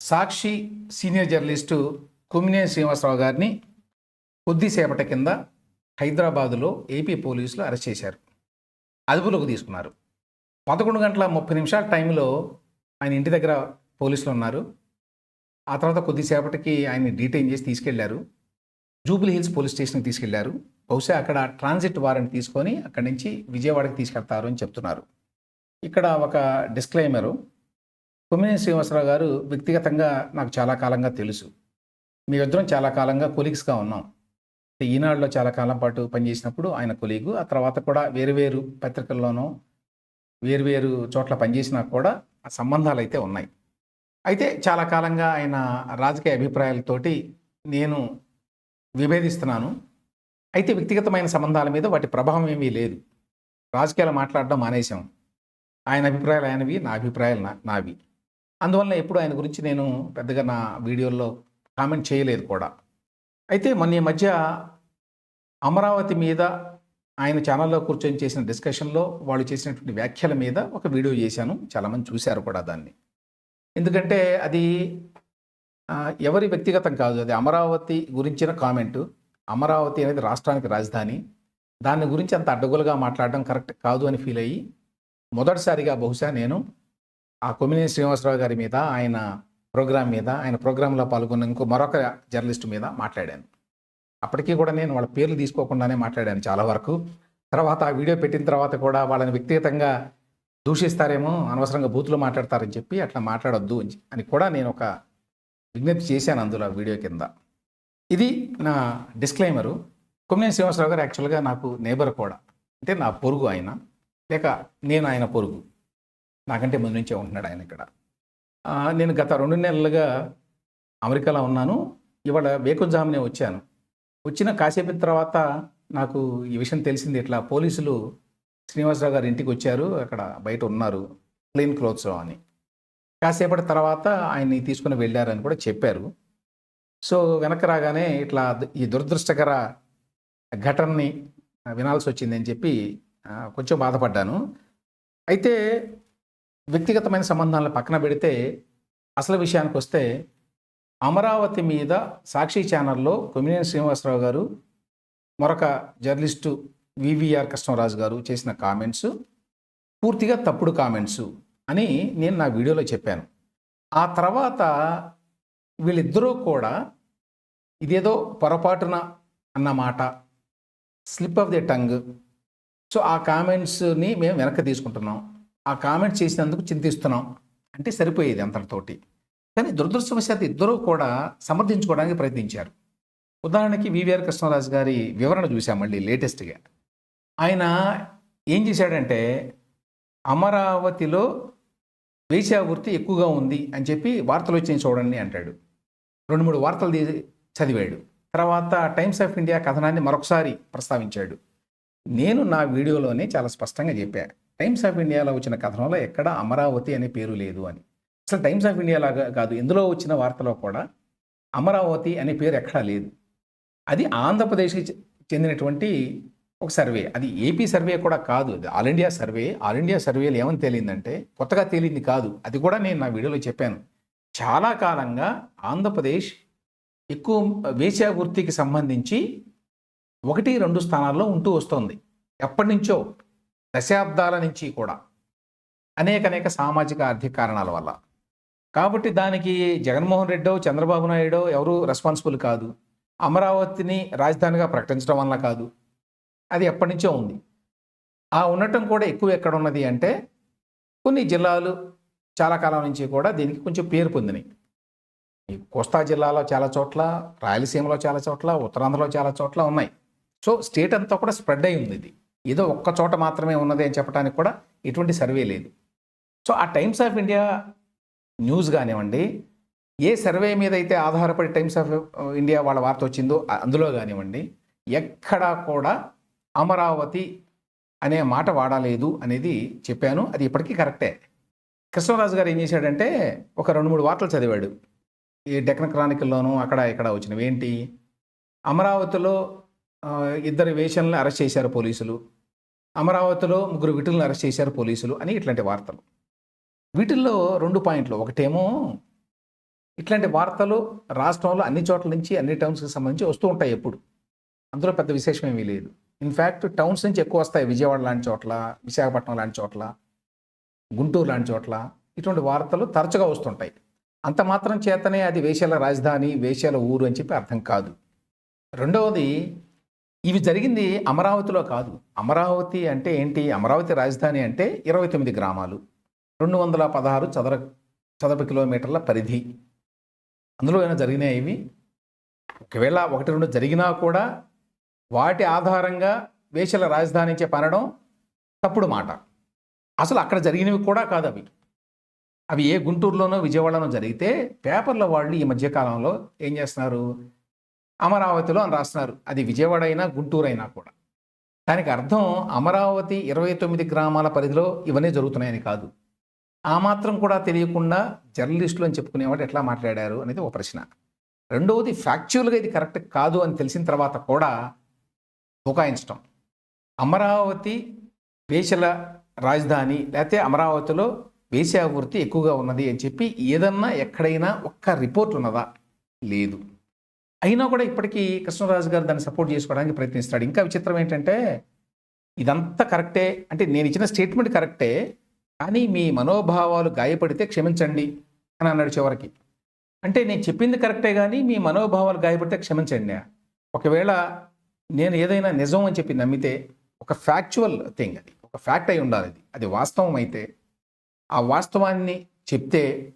సాక్షి senior journalist Kommineni Srinivasarao గారిని కొద్దిసేపటి కింద హైదరాబాదులో ఏపీ పోలీసులు అరెస్ట్ చేశారు. అదుపులోకి తీసుకున్నారు. పదకొండు గంటల ముప్పై నిమిషాల టైంలో ఆయన ఇంటి దగ్గర పోలీసులు ఉన్నారు. ఆ తర్వాత కొద్దిసేపటికి ఆయన్ని డీటైన్ చేసి తీసుకెళ్ళారు. జూబ్లీ హిల్స్ పోలీస్ స్టేషన్కి తీసుకెళ్ళారు. బహుశా అక్కడ ట్రాన్సిట్ వారెంట్ తీసుకొని అక్కడి నుంచి విజయవాడకి తీసుకెళ్తారు అని చెప్తున్నారు. ఇక్కడ ఒక డిస్క్లైమరు కొమ్మినేని శ్రీనివాసరావు గారు వ్యక్తిగతంగా నాకు చాలా కాలంగా తెలుసు. మీ ఇద్దరం చాలా కాలంగా కొలీగ్స్గా ఉన్నాం. ఈనాడులో చాలా కాలం పాటు పనిచేసినప్పుడు ఆయన కొలీగు ఆ తర్వాత కూడా వేరువేరు పత్రికల్లోనూ వేరువేరు చోట్ల పనిచేసినా కూడా ఆ సంబంధాలు అయితే ఉన్నాయి. అయితే చాలా కాలంగా ఆయన రాజకీయ అభిప్రాయాలతోటి నేను విభేదిస్తున్నాను. అయితే వ్యక్తిగతమైన సంబంధాల మీద వాటి ప్రభావం ఏమీ లేదు. రాజకీయాలు మాట్లాడడం మానేశాం. ఆయన అభిప్రాయాలు ఆయనవి నా అభిప్రాయాలు నా నావి. అందువల్ల ఎప్పుడు ఆయన గురించి నేను పెద్దగా నా వీడియోల్లో కామెంట్ చేయలేదు కూడా. అయితే మొన్న ఈ మధ్య అమరావతి మీద ఆయన ఛానల్లో కూర్చొని చేసిన డిస్కషన్లో వాళ్ళు చేసినటువంటి వ్యాఖ్యల మీద ఒక వీడియో చేశాను. చాలామంది చూశారు కూడా దాన్ని. ఎందుకంటే అది ఎవరి వ్యక్తిగతం కాదు. అది అమరావతి గురించిన కామెంటు. అమరావతి అనేది రాష్ట్రానికి రాజధాని. దాని గురించి అంత అడ్డగోలుగా మాట్లాడడం కరెక్ట్ కాదు అని ఫీల్ అయ్యి మొదటిసారిగా బహుశా నేను ఆ కొమ్మినేని శ్రీనివాసరావు గారి మీద ఆయన ప్రోగ్రాం మీద ఆయన ప్రోగ్రాంలో పాల్గొన్న ఇంకో మరొక జర్నలిస్ట్ మీద మాట్లాడాను. అప్పటికీ కూడా నేను వాళ్ళ పేర్లు తీసుకోకుండానే మాట్లాడాను చాలా వరకు. తర్వాత ఆ వీడియో పెట్టిన తర్వాత కూడా వాళ్ళని వ్యక్తిగతంగా దూషిస్తారేమో అనవసరంగా బూతులు మాట్లాడతారని చెప్పి అట్లా మాట్లాడొద్దు అని- కూడా నేను ఒక విజ్ఞప్తి చేశాను అందులో వీడియో కింద. ఇది నా డిస్క్లైమరు. కొమ్మినేని శ్రీనివాసరావు గారు యాక్చువల్గా నాకు నేబర్ కూడా. అంటే నా పొరుగు ఆయన. లేక నేను ఆయన పొరుగు. నాకంటే ముందు నుంచే ఉంటున్నాడు ఆయన ఇక్కడ. నేను గత రెండు నెలలుగా అమెరికాలో ఉన్నాను. ఇవాళ వేకుజామునే వచ్చాను. వచ్చిన కాసేపు తర్వాత నాకు ఈ విషయం తెలిసింది. ఇట్లా పోలీసులు శ్రీనివాసరావు గారి ఇంటికి వచ్చారు. అక్కడ బయట ఉన్నారు. ప్లెయిన్ క్లోత్స్లో అని. కాసేపటి తర్వాత ఆయన్ని తీసుకుని వెళ్ళారని కూడా చెప్పారు. సో వెనక రాగానే ఇట్లా ఈ దురదృష్టకర ఘటనని వినాల్సి వచ్చిందని చెప్పి కొంచెం బాధపడ్డాను. అయితే వ్యక్తిగతమైన సంబంధాలను పక్కన పెడితే అసలు విషయానికి వస్తే అమరావతి మీద సాక్షి ఛానల్లో కొమ్మినేని శ్రీనివాసరావు గారు మరొక జర్నలిస్టు వివిఆర్ కృష్ణరాజు గారు చేసిన కామెంట్స్ పూర్తిగా తప్పుడు కామెంట్స్ అని నేను నా వీడియోలో చెప్పాను. ఆ తర్వాత వీళ్ళిద్దరూ కూడా ఇదేదో పొరపాటున అన్న మాట slip of the tongue. So ఆ కామెంట్స్ని మేము వెనక్కి తీసుకుంటున్నాం. ఆ కామెంట్ చేసినందుకు చింతిస్తున్నాం. అంటే సరిపోయేది అంతటితోటి కానీ దురదృష్టవశాత్తు ఇద్దరూ కూడా సమర్థించుకోవడానికి ప్రయత్నించారు. ఉదాహరణకి వివిఆర్ కృష్ణరాజు గారి వివరణ చూసాం మళ్ళీ లేటెస్ట్గా. ఆయన ఏం చేశాడంటే అమరావతిలో వేశ్యావృత్తి ఎక్కువగా ఉంది అని చెప్పి వార్తలు వచ్చి చూడండి అంటాడు. రెండు మూడు వార్తలు చదివాడు. తర్వాత టైమ్స్ ఆఫ్ ఇండియా కథనాన్ని మరొకసారి ప్రస్తావించాడు. నేను నా వీడియోలోనే చాలా స్పష్టంగా చెప్పాను టైమ్స్ ఆఫ్ ఇండియాలో వచ్చిన కథనంలో ఎక్కడ అమరావతి అనే పేరు లేదు అని. అసలు టైమ్స్ ఆఫ్ ఇండియా లాగా కాదు ఇందులో వచ్చిన వార్తలో కూడా అమరావతి అనే పేరు ఎక్కడా లేదు. అది ఆంధ్రప్రదేశ్కి చెందినటువంటి ఒక సర్వే. అది ఏపీ సర్వే కూడా కాదు. అది all India survey. All India సర్వేలు ఏమని తేలిందంటే కొత్తగా తేలింది కాదు. అది కూడా నేను నా వీడియోలో చెప్పాను. చాలా కాలంగా ఆంధ్రప్రదేశ్ ఎక్కువ వేశ్యావృత్తికి సంబంధించి ఒకటి రెండు స్థానాల్లో ఉంటూ వస్తోంది. ఎప్పటి నుంచో దశాబ్దాల నుంచి కూడా అనేక అనేక సామాజిక ఆర్థిక కారణాల వల్ల. కాబట్టి దానికి జగన్మోహన్ రెడ్డో చంద్రబాబు నాయుడో ఎవరు రెస్పాన్సిబుల్ కాదు. అమరావతిని రాజధానిగా ప్రకటించడం వల్ల కాదు. అది ఎప్పటి నుంచో ఉంది. ఆ ఉండటం కూడా ఎక్కువ ఎక్కడ ఉన్నది అంటే కొన్ని జిల్లాలు చాలా కాలం నుంచి కూడా దీనికి కొంచెం పేరు పొందినాయి ఈ కోస్తా జిల్లాలో చాలా చోట్ల రాయలసీమలో చాలా చోట్ల ఉత్తరాంధ్రలో చాలా చోట్ల ఉన్నాయి. సో స్టేట్ అంతా కూడా స్ప్రెడ్ అయి ఉంది ఇది. ఏదో ఒక్క చోట మాత్రమే ఉన్నది అని చెప్పడానికి కూడా ఎటువంటి సర్వే లేదు. సో ఆ టైమ్స్ ఆఫ్ ఇండియా న్యూస్ కానివ్వండి ఏ సర్వే మీద అయితే ఆధారపడి టైమ్స్ ఆఫ్ ఇండియా వాళ్ళ వార్త వచ్చిందో అందులో కానివ్వండి ఎక్కడా కూడా అమరావతి అనే మాట వాడలేదు అనేది చెప్పాను. అది ఇప్పటికీ కరెక్టే. కృష్ణరాజు గారు ఏం చేశాడంటే ఒక రెండు మూడు వార్తలు చదివాడు. ఈ డెక్కన క్రానికల్లోనూ అక్కడ ఇక్కడ వచ్చినవి ఏంటి? అమరావతిలో ఇద్దరు వేషన్లను అరెస్ట్ చేశారు పోలీసులు. అమరావతిలో ముగ్గురు విటులను అరెస్ట్ చేశారు పోలీసులు అని ఇట్లాంటి వార్తలు. వీటిల్లో రెండు పాయింట్లు. ఒకటేమో ఇట్లాంటి వార్తలు రాష్ట్రంలో అన్ని చోట్ల నుంచి అన్ని టౌన్స్కి సంబంధించి వస్తూ ఉంటాయి ఎప్పుడు. అందులో పెద్ద విశేషం ఏమీ లేదు. ఇన్ఫ్యాక్ట్ టౌన్స్ నుంచి ఎక్కువ వస్తాయి. విజయవాడ లాంటి చోట్ల విశాఖపట్నం లాంటి చోట్ల గుంటూరు లాంటి చోట్ల ఇటువంటి వార్తలు తరచుగా వస్తుంటాయి. అంత మాత్రం చేతనే అది వేషాల రాజధాని వేషాల ఊరు అని చెప్పి అర్థం కాదు. రెండవది ఇవి జరిగింది అమరావతిలో కాదు. అమరావతి అంటే ఏంటి? అమరావతి రాజధాని అంటే ఇరవై తొమ్మిది గ్రామాలు. రెండు వందల పదహారు చదర చదరపు కిలోమీటర్ల పరిధి. అందులో ఏమైనా జరిగినాయి ఇవి? ఒకవేళ ఒకటి రెండు జరిగినా కూడా వాటి ఆధారంగా వేషల రాజధాని నుంచి పనడం తప్పుడు మాట. అసలు అక్కడ జరిగినవి కూడా కాదు అవి. అవి ఏ గుంటూరులోనో విజయవాడలోనో జరిగితే పేపర్ల వాళ్ళు ఈ మధ్యకాలంలో ఏం చేస్తున్నారు? అమరావతిలో అని రాస్తున్నారు. అది విజయవాడ అయినా గుంటూరు అయినా కూడా. దానికి అర్థం అమరావతి ఇరవై తొమ్మిది గ్రామాల పరిధిలో ఇవన్నీ జరుగుతున్నాయని కాదు. ఆ మాత్రం కూడా తెలియకుండా జర్నలిస్టులు అని చెప్పుకునేవాడు ఎట్లా మాట్లాడారు అనేది ఒక ప్రశ్న. రెండవది ఫ్యాక్చువల్గా ఇది కరెక్ట్ కాదు అని తెలిసిన తర్వాత కూడా బుకాయించడం అమరావతి వేషల రాజధాని లేకపోతే అమరావతిలో వేశ్యావృత్తి ఎక్కువగా ఉన్నది అని చెప్పి ఏదన్నా ఎక్కడైనా ఒక్క రిపోర్ట్ ఉన్నదా? లేదు. అయినా కూడా ఇప్పటికీ కృష్ణరాజు గారు దాన్ని సపోర్ట్ చేసుకోవడానికి ప్రయత్నిస్తాడు. ఇంకా విచిత్రం ఏంటంటే ఇదంతా కరెక్టే. అంటే నేను ఇచ్చిన స్టేట్మెంట్ కరెక్టే కానీ మీ మనోభావాలు గాయపడితే క్షమించండి అని అన్నాడు చివరికి. అంటే నేను చెప్పింది కరెక్టే కానీ మీ మనోభావాలు గాయపడితే క్షమించండి. ఒకవేళ నేను ఏదైనా నిజం అని చెప్పి నమ్మితే ఒక ఫ్యాక్చువల్ థింగ్ అది ఒక ఫ్యాక్ట్ అయి ఉండాలి అది. అది వాస్తవం అయితే ఆ వాస్తవాన్ని చెప్తే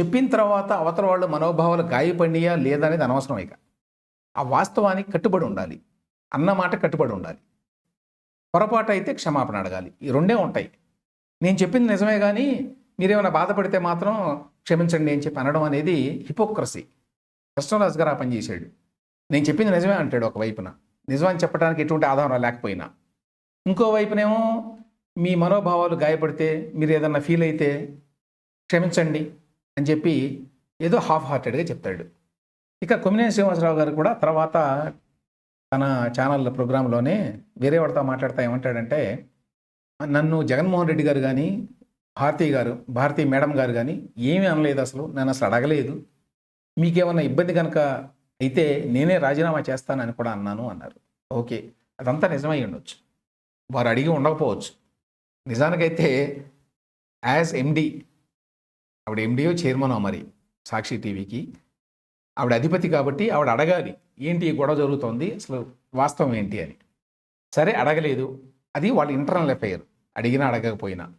చెప్పిన తర్వాత అవతల వాళ్ళు మనోభావాలు గాయపడినయా లేదా అనేది అనవసరం ఇక. ఆ వాస్తవానికి కట్టుబడి ఉండాలి. అన్నమాట కట్టుబడి ఉండాలి. పొరపాటు అయితే క్షమాపణ అడగాలి. ఈ రెండే ఉంటాయి. నేను చెప్పింది నిజమే కానీ మీరేమైనా బాధపడితే మాత్రం క్షమించండి అని చెప్పి అనడం అనేది హిపోక్రసీ. కృష్ణరాజు గారు ఆ పని చేశాడు. నేను చెప్పింది నిజమే అంటాడు ఒక వైపున. నిజమని చెప్పడానికి ఎటువంటి ఆధారం లేకపోయినా. ఇంకో వైపునేమో మీ మనోభావాలు గాయపడితే మీరు ఏదన్నా ఫీల్ అయితే క్షమించండి. అని చెప్పి ఏదో హాఫ్ హార్టెడ్గా చెప్తాడు. ఇక కొమ్మినేని శ్రీనివాసరావు గారు కూడా తర్వాత తన ఛానల్ ప్రోగ్రాంలోనే వేరే వాడితో మాట్లాడతా ఏమంటాడంటే నన్ను జగన్మోహన్ రెడ్డి గారు కానీ భారతీ గారు భారతీ మేడం గారు కానీ ఏమీ అనలేదు అసలు. నన్ను అసలు అడగలేదు. మీకేమన్నా ఇబ్బంది కనుక అయితే నేనే రాజీనామా చేస్తానని కూడా అన్నాను అన్నారు. ఓకే. అదంతా నిజమై ఉండొచ్చు. వారు అడిగి ఉండకపోవచ్చు. నిజానికైతే యాజ్ ఎండి ఆవిడ ఎండియో చైర్మన్ మరి సాక్షి టీవీకి. ఆవిడ అధిపతి కాబట్టి ఆవిడ అడగాలి ఏంటి ఈ గొడవ జరుగుతోంది అసలు వాస్తవం ఏంటి అని. సరే అడగలేదు. అది వాళ్ళ ఇంటర్నల్ ఎఫైర్ అడిగినా అడగకపోయినా.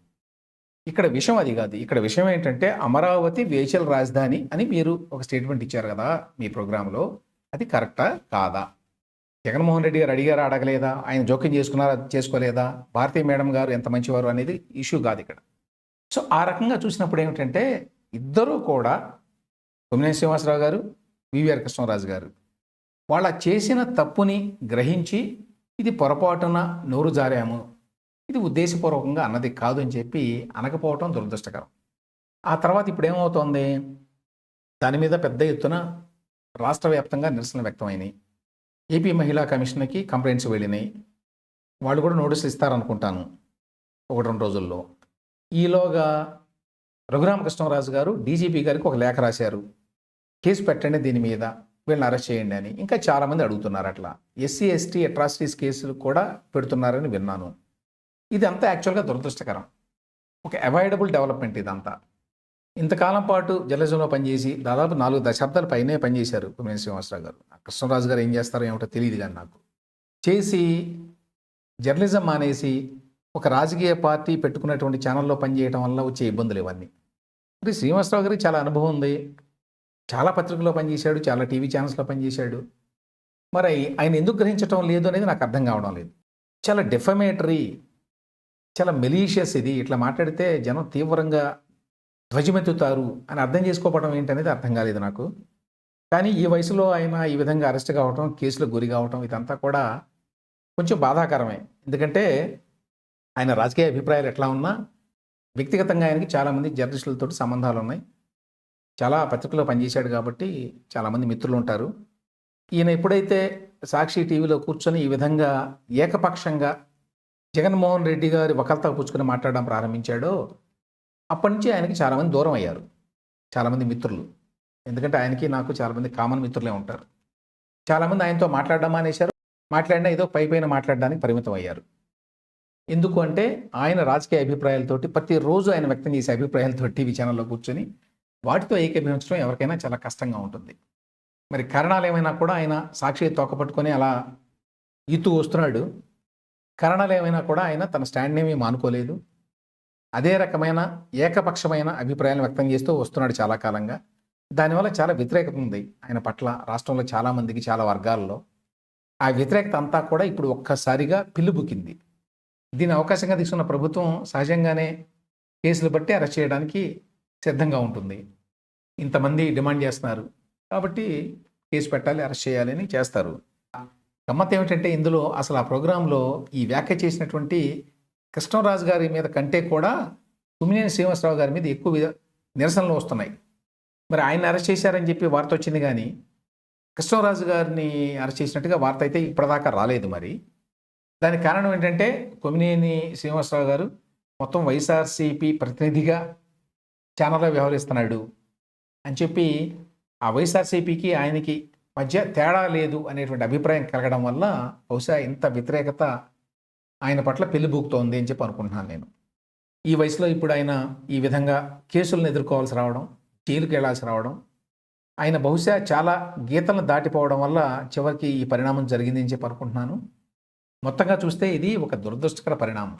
ఇక్కడ విషయం అది కాదు. ఇక్కడ విషయం ఏంటంటే అమరావతి వేచల రాజధాని అని మీరు ఒక స్టేట్మెంట్ ఇచ్చారు కదా మీ ప్రోగ్రాంలో. అది కరెక్టా కాదా? జగన్మోహన్ రెడ్డి గారు అడిగారా అడగలేదా? ఆయన జోక్యం చేసుకున్నారా చేసుకోలేదా? భారతీయ మేడం గారు ఎంత మంచివారు అనేది ఇష్యూ కాదు ఇక్కడ. సో ఆ రకంగా చూసినప్పుడు ఏమిటంటే ఇద్దరూ కూడా కొమ్మినేని శ్రీనివాసరావు గారు వివిఆర్ కృష్ణరాజు గారు వాళ్ళ చేసిన తప్పుని గ్రహించి ఇది పొరపాటున నోరు జారాము ఇది ఉద్దేశపూర్వకంగా అన్నది కాదు అని చెప్పి అనకపోవటం దురదృష్టకరం. ఆ తర్వాత ఇప్పుడు ఏమవుతోంది దాని మీద పెద్ద ఎత్తున రాష్ట్ర వ్యాప్తంగా నిరసన వ్యక్తమైనాయి. ఏపీ మహిళా కమిషన్కి కంప్లైంట్స్ వెళ్ళినాయి. వాళ్ళు కూడా నోటీసులు ఇస్తారనుకుంటాను. ఒకటి రెండు రోజుల్లో. ఈలోగా రఘురామకృష్ణరాజు గారు డీజీపీ గారికి ఒక లేఖ రాశారు. కేసు పెట్టండి దీని మీద వీళ్ళని అరెస్ట్ చేయండి అని. ఇంకా చాలామంది అడుగుతున్నారు అట్లా. ఎస్సీ ఎస్టీ అట్రాసిటీస్ కేసులు కూడా పెడుతున్నారని విన్నాను. ఇదంతా యాక్చువల్గా దురదృష్టకరం. ఒక అవాయిడబుల్ డెవలప్మెంట్ ఇదంతా. ఇంతకాలం పాటు జర్నలిజంలో పనిచేసి దాదాపు నాలుగు దశాబ్దాల పైనే పనిచేశారు కుమేన్ శ్రీనివాసరావు గారు. కృష్ణరాజు గారు ఏం చేస్తారో ఏమిటో తెలియదు కానీ నాకు. చేసి జర్నలిజం మానేసి ఒక రాజకీయ పార్టీ పెట్టుకున్నటువంటి ఛానల్లో పనిచేయడం వల్ల వచ్చే ఇబ్బందులు ఇవన్నీ. మరి శ్రీనివాసరావు గారికి చాలా అనుభవం ఉంది. చాలా పత్రికల్లో పనిచేశాడు చాలా టీవీ ఛానల్స్లో పనిచేశాడు. మరి ఆయన ఎందుకు గ్రహించటం లేదు అనేది నాకు అర్థం కావడం లేదు. చాలా డెఫమేటరీ చాలా మెలీషియస్ ఇది. ఇట్లా మాట్లాడితే జనం తీవ్రంగా ధ్వజమెత్తుతారు అని అర్థం చేసుకోవడం ఏంటనేది అర్థం కాలేదు నాకు. కానీ ఈ వయసులో ఆయన ఈ విధంగా అరెస్ట్ కావటం కేసులకు గురి కావటం ఇదంతా కూడా కొంచెం బాధాకరమే. ఎందుకంటే ఆయన రాజకీయ అభిప్రాయాలు ఎట్లా ఉన్నా వ్యక్తిగతంగా ఆయనకి చాలామంది జర్నలిస్టులతో సంబంధాలు ఉన్నాయి. చాలా పత్రికలో పనిచేశాడు కాబట్టి చాలామంది మిత్రులు ఉంటారు. ఈయన ఎప్పుడైతే సాక్షి టీవీలో కూర్చొని ఈ విధంగా ఏకపక్షంగా జగన్మోహన్ రెడ్డి గారి వకల్తా పుచ్చుకొని మాట్లాడడం ప్రారంభించాడో అప్పటి నుంచి ఆయనకి చాలామంది దూరం అయ్యారు. చాలామంది మిత్రులు. ఎందుకంటే ఆయనకి నాకు చాలామంది కామన్ మిత్రులే ఉంటారు. చాలామంది ఆయనతో మాట్లాడడం మానేశారు. మాట్లాడినా ఏదో పై పైన మాట్లాడడానికి పరిమితం అయ్యారు. ఎందుకు అంటే ఆయన రాజకీయ అభిప్రాయాలతోటి ప్రతిరోజు ఆయన వ్యక్తం చేసే అభిప్రాయాలతో టీవీ ఛానల్లో కూర్చొని వాటితో ఏకీభవించడం ఎవరికైనా చాలా కష్టంగా ఉంటుంది. మరి కారణాలు ఏమైనా కూడా ఆయన సాక్షి తోకపట్టుకొని అలా ఈతూ వస్తున్నాడు. కారణాలు ఏమైనా కూడా ఆయన తన స్టాండ్ ఏమీ మానుకోలేదు. అదే రకమైన ఏకపక్షమైన అభిప్రాయాలను వ్యక్తం చేస్తూ వస్తున్నాడు చాలా కాలంగా. దానివల్ల చాలా వ్యతిరేకత ఉంది ఆయన పట్ల రాష్ట్రంలో చాలామందికి చాలా వర్గాల్లో. ఆ వ్యతిరేకత అంతా కూడా ఇప్పుడు ఒక్కసారిగా పిల్లుబుకింది దీని అవకాశంగా తీసుకున్న ప్రభుత్వం సహజంగానే కేసులు బట్టి అరెస్ట్ చేయడానికి సిద్ధంగా ఉంటుంది. ఇంతమంది డిమాండ్ చేస్తున్నారు. కాబట్టి కేసు పెట్టాలి అరెస్ట్ చేయాలి అని చేస్తారు. గమ్మత్ ఏమిటంటే ఇందులో అసలు ఆ ప్రోగ్రాంలో ఈ వ్యాఖ్య చేసినటువంటి కృష్ణరాజు గారి మీద కంటే కూడా తుమ్మినేని శ్రీనివాసరావు గారి మీద ఎక్కువ నిరసనలు వస్తున్నాయి. మరి ఆయన అరెస్ట్ చేశారని చెప్పి వార్త వచ్చింది కానీ కృష్ణరాజు గారిని అరెస్ట్ చేసినట్టుగా వార్త అయితే ఇప్పటిదాకా రాలేదు మరి. దానికి కారణం ఏంటంటే కొమినేని శ్రీనివాసరావు గారు మొత్తం వైఎస్ఆర్సీపీ ప్రతినిధిగా ఛానల్లో వ్యవహరిస్తున్నాడు అని చెప్పి ఆ వైఎస్ఆర్సీపీకి ఆయనకి మధ్య తేడా లేదు అనేటువంటి అభిప్రాయం కలగడం వల్ల బహుశా ఇంత వ్యతిరేకత ఆయన పట్ల పెళ్ళిబూకుతోంది అని చెప్పి అనుకుంటున్నాను నేను. ఈ వయసులో ఇప్పుడు ఆయన ఈ విధంగా కేసులను ఎదుర్కోవాల్సి రావడం జైలుకి వెళ్ళాల్సి రావడం ఆయన బహుశా చాలా గీతలను దాటిపోవడం వల్ల చివరికి ఈ పరిణామం జరిగింది అని చెప్పి అనుకుంటున్నాను. మొత్తంగా చూస్తే ఇది ఒక దురదృష్టకర పరిణామం.